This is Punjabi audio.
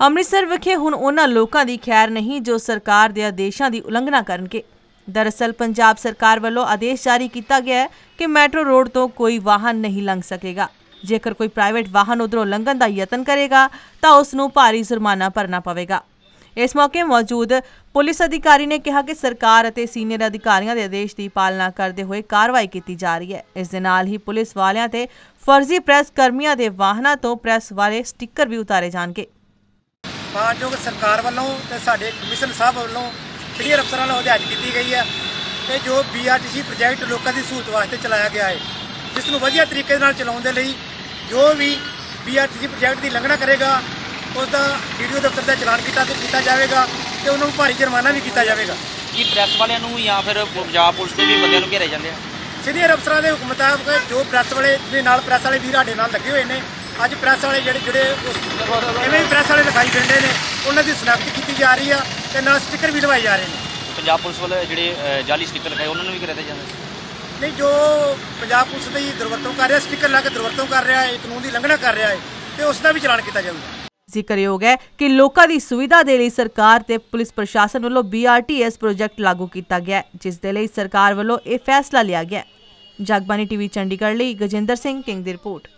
ਅੰਮ੍ਰਿਤਸਰ ਵਿਖੇ ਹੁਣ ਉਹਨਾਂ ਲੋਕਾਂ ਦੀ ਖੈਰ ਨਹੀਂ ਜੋ ਸਰਕਾਰ ਦੇ ਆਦੇਸ਼ਾਂ ਦੀ ਉਲੰਘਣਾ ਕਰਨਗੇ। ਦਰਅਸਲ ਪੰਜਾਬ ਸਰਕਾਰ ਵੱਲੋਂ ਆਦੇਸ਼ ਜਾਰੀ ਕੀਤਾ ਗਿਆ ਹੈ ਕਿ ਮੈਟਰੋ ਰੋਡ ਤੋਂ ਕੋਈ ਵਾਹਨ ਨਹੀਂ ਲੰਘ ਸਕੇਗਾ। ਜੇਕਰ ਕੋਈ ਪ੍ਰਾਈਵੇਟ ਵਾਹਨ ਉਧਰੋਂ ਲੰਘਣ ਦਾ ਯਤਨ ਕਰੇਗਾ, ਤਾਂ ਉਸ ਨੂੰ ਭਾਰੀ ਜੁਰਮਾਨਾ ਭਰਨਾ ਪਵੇਗਾ। ਇਸ ਮੌਕੇ ਮੌਜੂਦ ਪੁਲਿਸ ਅਧਿਕਾਰੀ ਨੇ ਕਿਹਾ ਕਿ ਸਰਕਾਰ ਅਤੇ ਸੀਨੀਅਰ ਅਧਿਕਾਰੀਆਂ ਦੇ ਆਦੇਸ਼ ਦੀ ਪਾਲਣਾ ਕਰਦੇ ਹੋਏ ਕਾਰਵਾਈ ਕੀਤੀ ਜਾ ਰਹੀ ਹੈ। ਇਸ ਦੇ ਨਾਲ ਹੀ ਪੁਲਿਸ ਵਾਲਿਆਂ ਤੇ ਫਰਜ਼ੀ ਪ੍ਰੈਸ ਕਰਮੀਆਂ ਦੇ ਵਾਹਨਾਂ ਤੋਂ ਪ੍ਰੈਸ ਵਾਲੇ ਸਟicker ਵੀ ਉਤਾਰੇ ਜਾਣਗੇ। ਮਾਨਯੋਗ ਸਰਕਾਰ ਵੱਲੋਂ ਤੇ ਸਾਡੇ ਕਮਿਸ਼ਨ ਸਾਹਿਬ ਵੱਲੋਂ ਸੀਨੀਅਰ ਅਫਸਰਾਂ ਵੱਲੋਂ ਹਦਾਇਤ ਕੀਤੀ ਗਈ ਹੈ ਕਿ ਜੋ ਬੀਆਰਟੀਸੀ ਪ੍ਰੋਜੈਕਟ ਲੋਕਾਂ ਦੀ ਸਹੂਲਤ ਵਾਸਤੇ ਚਲਾਇਆ ਗਿਆ ਹੈ ਜਿਸ ਨੂੰ ਵਧੀਆ ਤਰੀਕੇ ਨਾਲ ਚਲਾਉਣ ਦੇ ਲਈ ਜੋ ਵੀ ਬੀਆਰਟੀਸੀ ਪ੍ਰੋਜੈਕਟ ਦੀ ਲੰਘਣਾ ਕਰੇਗਾ ਉਸ ਦਾ ਵੀਡੀਓ ਦਫ਼ਤਰ ਦਾ ਚਲਾਨ ਕੀਤਾ ਤੇ ਕੀਤਾ ਜਾਵੇਗਾ ਤੇ ਉਹਨਾਂ ਨੂੰ ਭਾਰੀ ਜੁਰਮਾਨਾ ਵੀ ਕੀਤਾ ਜਾਵੇਗਾ। ਕੀ ਪ੍ਰੈਸ ਵਾਲਿਆਂ ਨੂੰ ਜਾਂ ਫਿਰ ਪੰਜਾਬ ਪੁਲਿਸ ਦੇ ਵੀ ਬੰਦਿਆਂ ਨੂੰ ਘੇਰੇ ਜਾਂਦੇ ਆ? ਸੀਨੀਅਰ ਅਫਸਰਾਂ ਦੇ ਹੁਕਮ ਮੁਤਾਬਕ ਜੋ ਪ੍ਰੈਸ ਵਾਲੇ ਦੇ ਨਾਲ ਪ੍ਰੈਸ ਵਾਲੇ ਵੀਰ ਸਾਡੇ ਨਾਲ ਲੱਗੇ ਹੋਏ ਨੇ ਅੱਜ ਪ੍ਰੈਸ ਵਾਲੇ ਜਿਹੜੇ ਜਿਹੜੇ ਐਵੇਂ ਹੀ ਪ੍ਰੈਸ ਵਾਲੇ ਲਿਖਾਈ ਫਿਰਦੇ ਨੇ ਉਹਨਾਂ ਦੀ ਸਨਾਖਤ ਕੀਤੀ ਜਾ ਰਹੀ ਆ ਤੇ ਨਾਲ ਸਟicker ਵੀ ਲਵਾਏ ਜਾ ਰਹੇ ਨੇ। ਪੰਜਾਬ ਪੁਲਿਸ ਵਾਲੇ ਜਿਹੜੇ ਜਾਲੀ ਸਟicker ਲਗਾਏ ਉਹਨਾਂ ਨੂੰ ਵੀ ਘੇਰੇ ਜਾਂਦੇ? ਨਹੀਂ ਜੋ ਪੰਜਾਬ ਪੁਲਿਸ ਦੀ ਦੁਰਵਰਤੋਂ ਕਰ ਰਿਹਾ ਸਟicker ਲਾ ਕੇ ਦੁਰਵਰਤੋਂ ਕਰ ਰਿਹਾ ਹੈ ਕਾਨੂੰਨ ਦੀ ਉਲੰਘਣਾ ਕਰ ਰਿਹਾ ਹੈ ਤੇ ਉਸ ਦਾ ਵੀ ਚਲਾਨ ਕੀਤਾ ਜਾਊਗਾ। ਜ਼ਿਕਰਯੋਗ ਹੈ ਕਿ ਲੋਕਾਂ ਦੀ ਸੁਵਿਧਾ ਦੇ ਲਈ ਸਰਕਾਰ ਤੇ ਪੁਲਿਸ ਪ੍ਰਸ਼ਾਸਨ ਵੱਲੋਂ BRTS ਪ੍ਰੋਜੈਕਟ ਲਾਗੂ ਕੀਤਾ ਗਿਆ ਜਿਸ ਦੇ ਲਈ ਸਰਕਾਰ ਵੱਲੋਂ ਇਹ ਫੈਸਲਾ ਲਿਆ ਗਿਆ ਜਗਬਾਨੀ ਟੀਵੀ ਚੰਡੀਗੜ੍ਹ ਲਈ ਗਜਿੰਦਰ ਸਿੰਘ ਕਿੰਗ ਦੀ ਰਿਪੋਰਟ।